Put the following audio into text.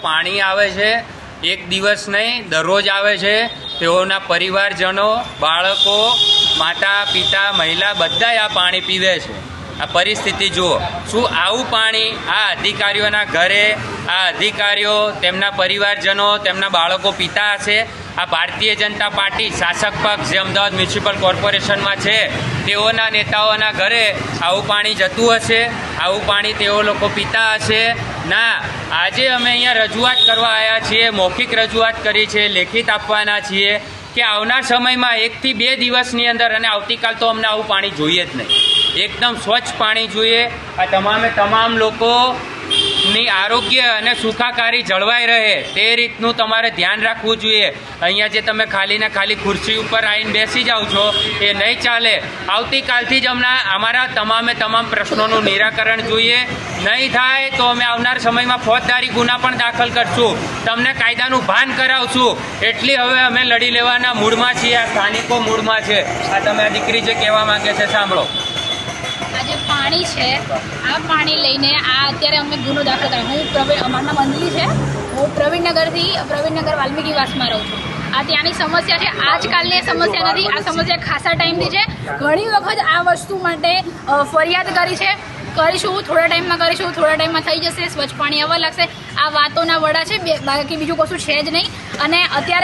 પાણી આવે છે, એક દિવસ નહીં, દરરોજ આવે છે. તેઓના પરિવારજનો, બાળકો, માતા, પિતા, મહિલા બધા આ પાણી પીવે છે. આ પરિસ્થિતિ જુઓ. શું આવું પાણી આ અધિકારીઓના ઘરે, આ અધિકારીઓ, તેમના પરિવારજનો, તેમના બાળકો પીતા હશે? આ ભારતીય જનતા પાર્ટી, શાસક પક્ષ જે અમદાવાદ મ્યુનિસિપલ કોર્પોરેશનમાં છે, તેઓના નેતાઓના ઘરે આવું પાણી જતું હશે? આવું પાણી તેઓ લોકો પીતા હશે? ના, આજે અમે અહીંયા રજૂઆત કરવા આવ્યા છીએ, મૌખિક રજૂઆત કરી છે, લેખિત આપવાના છીએ કે આવનાર સમયમાં એકથી બે દિવસની અંદર અને આવતીકાલ તો અમને આવું પાણી જોઈએ જ નહીં. એકદમ સ્વચ્છ પાણી જોઈએ. આ તમામે તમામ લોકો ની આરોગ્ય અને સુખાકારી જળવાઈ રહે તે રીતનું તમારે ધ્યાન રાખવું જોઈએ. અહીંયા જે તમે ખાલી ને ખાલી ખુરશી ઉપર આવીને બેસી જાઓ છો, એ નહીં ચાલે. આવતીકાલથી જ હમણાં અમારા તમામે તમામ પ્રશ્નોનું નિરાકરણ જોઈએ. નહીં થાય તો અમે આવનાર સમયમાં ફોજદારી ગુના પણ દાખલ કરશું. તમને કાયદાનું ભાન કરાવશું. એટલી હવે અમે લડી લેવાના મૂડમાં છીએ. આ સ્થાનિકો મૂડમાં છે. આ તમે આ દીકરી જે કહેવા માંગે છે, સાંભળો. પાણી છે, આ પાણી લઈને આ અત્યારે અમે ગુનો દાખલ કર્યો. હું પ્રવીણ અમારું અંજલિ છે. હું પ્રવીણનગરથી, પ્રવીણનગર વાલ્મીકી વાસમાં રહું છું. આ ત્યાંની સમસ્યા છે. આજકાલની સમસ્યા નથી. આ સમસ્યા ખાસા ટાઈમથી છે. ઘણી વખત આ વસ્તુ માટે ફરિયાદ કરી છે. કરીશું, થોડા ટાઈમમાં કરીશું, થોડા ટાઈમમાં થઈ જશે. સ્વચ્છ પાણી આવવા લાગશે. આ વાતોના વડા છે. બાકી બીજું કશું છે જ નહીં. અને અત્યારે